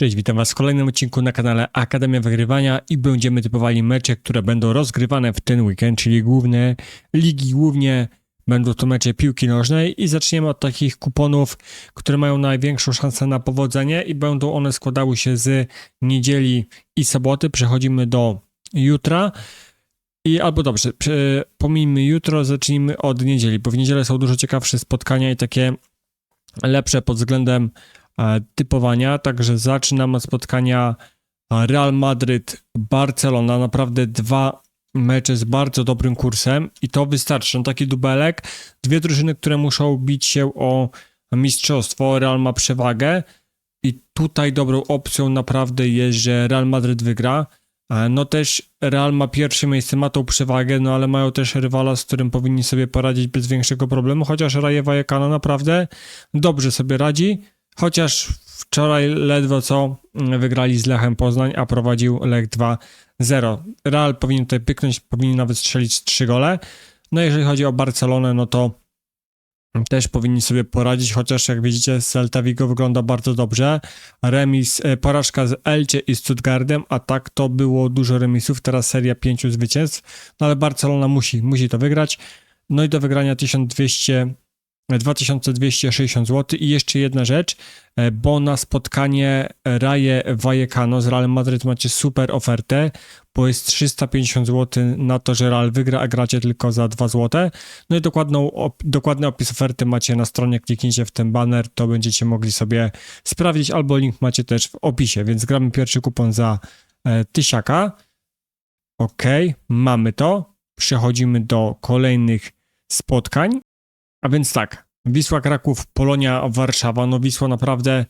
Cześć, witam Was w kolejnym odcinku na kanale Akademia Wygrywania i będziemy typowali mecze, które będą rozgrywane w ten weekend, czyli główne ligi, głównie będą to mecze piłki nożnej i zaczniemy od takich kuponów, które mają największą szansę na powodzenie i będą one składały się z niedzieli i soboty. Przechodzimy do jutra. I albo dobrze, pomijmy jutro, zacznijmy od niedzieli, bo w niedzielę są dużo ciekawsze spotkania i takie lepsze pod względem typowania. Także zaczynam od spotkania e, Real Madryt-Barcelona. Naprawdę dwa mecze z bardzo dobrym kursem i to wystarczy. No, taki dubelek. Dwie drużyny, które muszą bić się o mistrzostwo. Real ma przewagę i tutaj dobrą opcją naprawdę jest, że Real Madryt wygra. E, No też Real ma pierwsze miejsce, ma tą przewagę, no ale mają też rywala, z którym powinni sobie poradzić bez większego problemu, chociaż Raje Vallecano naprawdę dobrze sobie radzi, chociaż wczoraj ledwo co mm, wygrali z Lechem Poznań, a prowadził Lech 2-0. Real powinien tutaj pyknąć, powinien nawet strzelić 3 gole. No jeżeli chodzi o Barcelonę, no to też powinni sobie poradzić, chociaż jak widzicie Celta Vigo wygląda bardzo dobrze. Remis, e, porażka z Elcie i Stuttgartem, a tak to było dużo remisów, teraz seria pięciu zwycięstw, no ale Barcelona musi, musi to wygrać. No i do wygrania 1200, e, 2260 zł i jeszcze jedna rzecz, e, bo na spotkanie Raje Vallecano z Realem Madryt macie super ofertę, bo jest 350 zł na to, że Real wygra, a gracie tylko za 2 zł. No i dokładną, op, dokładny opis oferty macie na stronie, kliknijcie w ten banner, to będziecie mogli sobie sprawdzić, albo link macie też w opisie, więc gramy pierwszy kupon za e, tysiaka. Ok, mamy to. Przechodzimy do kolejnych spotkań. A więc tak, Wisła Kraków, Polonia Warszawa. No Wisła naprawdę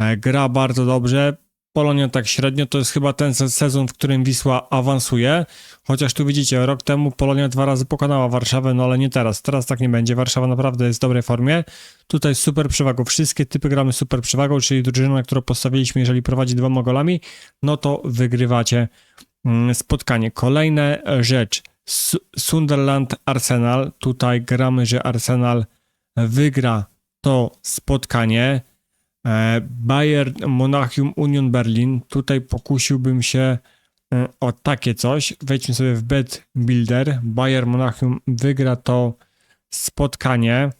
e, gra bardzo dobrze. Polonia tak średnio, to jest chyba ten se- sezon, w którym Wisła awansuje. Chociaż tu widzicie, rok temu Polonia dwa razy pokonała Warszawę, no ale nie teraz. Teraz tak nie będzie. Warszawa naprawdę jest w dobrej formie. Tutaj super przewagą. Wszystkie typy gramy super przewagą, czyli drużyna, na którą postawiliśmy, jeżeli prowadzi dwoma golami, no to wygrywacie mm, spotkanie. Kolejna rzecz. Su- Sunderland Arsenal. Tutaj gramy, że Arsenal wygra to spotkanie. E, Bayern Monachium Union Berlin. Tutaj pokusiłbym się e, o takie coś. Wejdźmy sobie w Bet Builder. Bayern Monachium wygra to spotkanie.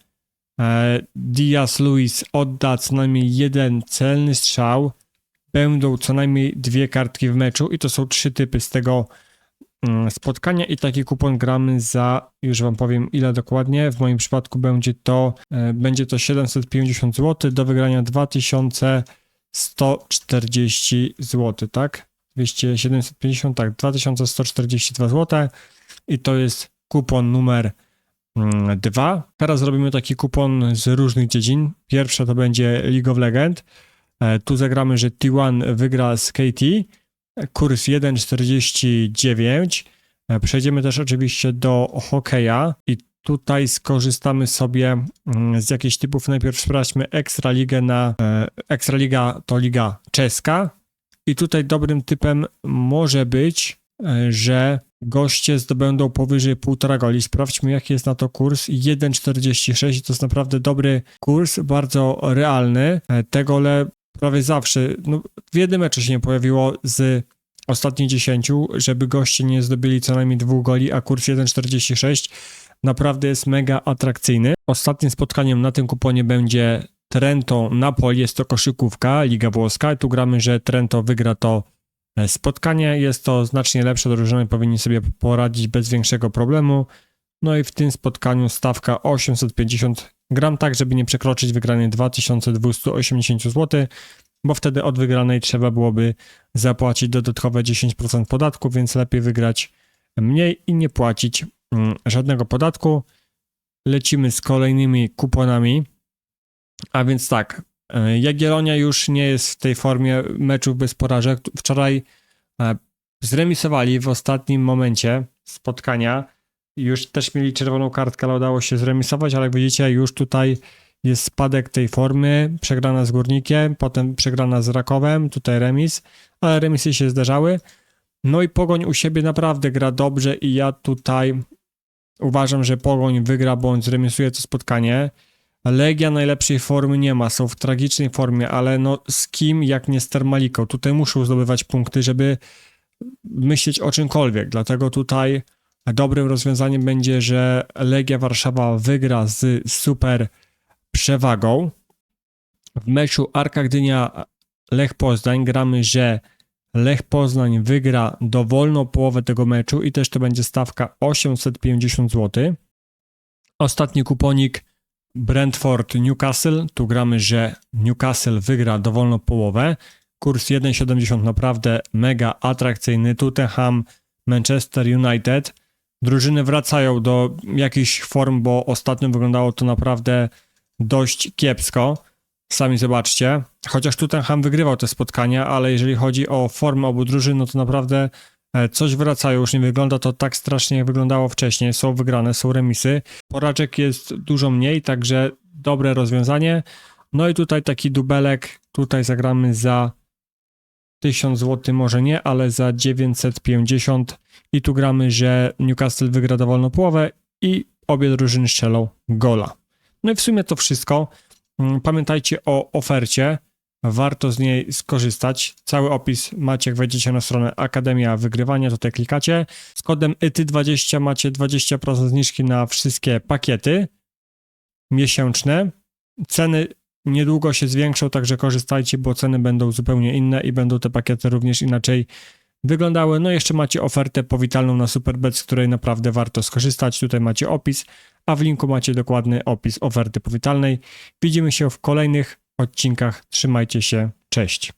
E, Diaz Luis odda co najmniej jeden celny strzał. Będą co najmniej dwie kartki w meczu i to są trzy typy z tego spotkania i taki kupon gramy za, już wam powiem ile dokładnie, w moim przypadku będzie to, e, będzie to 750 zł, do wygrania 2140 zł, tak? 200, 750, tak, 2142 zł i to jest kupon numer mm, dwa. Teraz zrobimy taki kupon z różnych dziedzin. Pierwsza to będzie League of Legends. E, Tu zagramy, że T1 wygra z KT. Kurs 1,49. E, Przejdziemy też oczywiście do hokeja i tutaj skorzystamy sobie mm, z jakichś typów. Najpierw sprawdźmy Ekstraligę na... e, Ekstraliga to liga czeska i tutaj dobrym typem może być, e, że goście zdobędą powyżej 1,5 goli. Sprawdźmy, jaki jest na to kurs. 1,46 i to jest naprawdę dobry kurs, bardzo realny. Te gole prawie zawsze, no, w jednym meczu się nie pojawiło z ostatnich 10, żeby goście nie zdobyli co najmniej dwóch goli, a kurs 1,46 naprawdę jest mega atrakcyjny. Ostatnim spotkaniem na tym kuponie będzie Trento Napoli, jest to koszykówka, Liga Włoska. Tu gramy, że Trento wygra to e, spotkanie. Jest to znacznie lepsze drużyny, powinni sobie poradzić bez większego problemu. No i w tym spotkaniu stawka 850 gram tak, żeby nie przekroczyć wygranej 2280 zł, bo wtedy od wygranej trzeba byłoby zapłacić dodatkowe 10% podatku, więc lepiej wygrać mniej i nie płacić mm, żadnego podatku. Lecimy z kolejnymi kuponami. A więc tak, e, Jagiellonia już nie jest w tej formie meczów bez porażek. Wczoraj e, zremisowali w ostatnim momencie spotkania. Już też mieli czerwoną kartkę, ale udało się zremisować, ale jak widzicie, już tutaj jest spadek tej formy. Przegrana z Górnikiem, potem przegrana z Rakowem, tutaj remis, ale remisy się zdarzały. No i Pogoń u siebie naprawdę gra dobrze i ja tutaj uważam, że Pogoń wygra bądź zremisuje to spotkanie. Legia najlepszej formy nie ma, są w tragicznej formie, ale no z kim jak nie z Termaliką? Tutaj muszą zdobywać punkty, żeby myśleć o czymkolwiek, dlatego tutaj dobrym rozwiązaniem będzie, że Legia Warszawa wygra z super przewagą. W meczu Arka Gdynia Lech Poznań gramy, że Lech Poznań wygra dowolną połowę tego meczu i też to będzie stawka 850 zł. Ostatni kuponik Brentford Newcastle. Tu gramy, że Newcastle wygra dowolną połowę. Kurs 1,70 naprawdę mega atrakcyjny. Tottenham, Manchester United. Drużyny wracają do jakichś form, bo ostatnio wyglądało to naprawdę dość kiepsko. Sami zobaczcie. Chociaż Tottenham wygrywał te spotkania, ale jeżeli chodzi o formę obu drużyn, no to naprawdę e, coś wracają. Już nie wygląda to tak strasznie, jak wyglądało wcześniej. Są wygrane, są remisy. Porażek jest dużo mniej, także dobre rozwiązanie. No i tutaj taki dubelek. Tutaj zagramy za 1000 zł, może nie, ale za 950. I tu gramy, że Newcastle wygra dowolną połowę i obie drużyny strzelą gola. No i w sumie to wszystko. Mm, Pamiętajcie o ofercie. Warto z niej skorzystać. Cały opis macie, jak wejdziecie na stronę Akademia Wygrywania, tutaj klikacie. Z kodem ETY20 macie 20% zniżki na wszystkie pakiety miesięczne. Ceny niedługo się zwiększą, także korzystajcie, bo ceny będą zupełnie inne i będą te pakiety również inaczej wyglądały. No jeszcze macie ofertę powitalną na Superbet, z której naprawdę warto skorzystać. Tutaj macie opis, a w linku macie dokładny opis oferty powitalnej. Widzimy się w kolejnych odcinkach. Trzymajcie się. Cześć.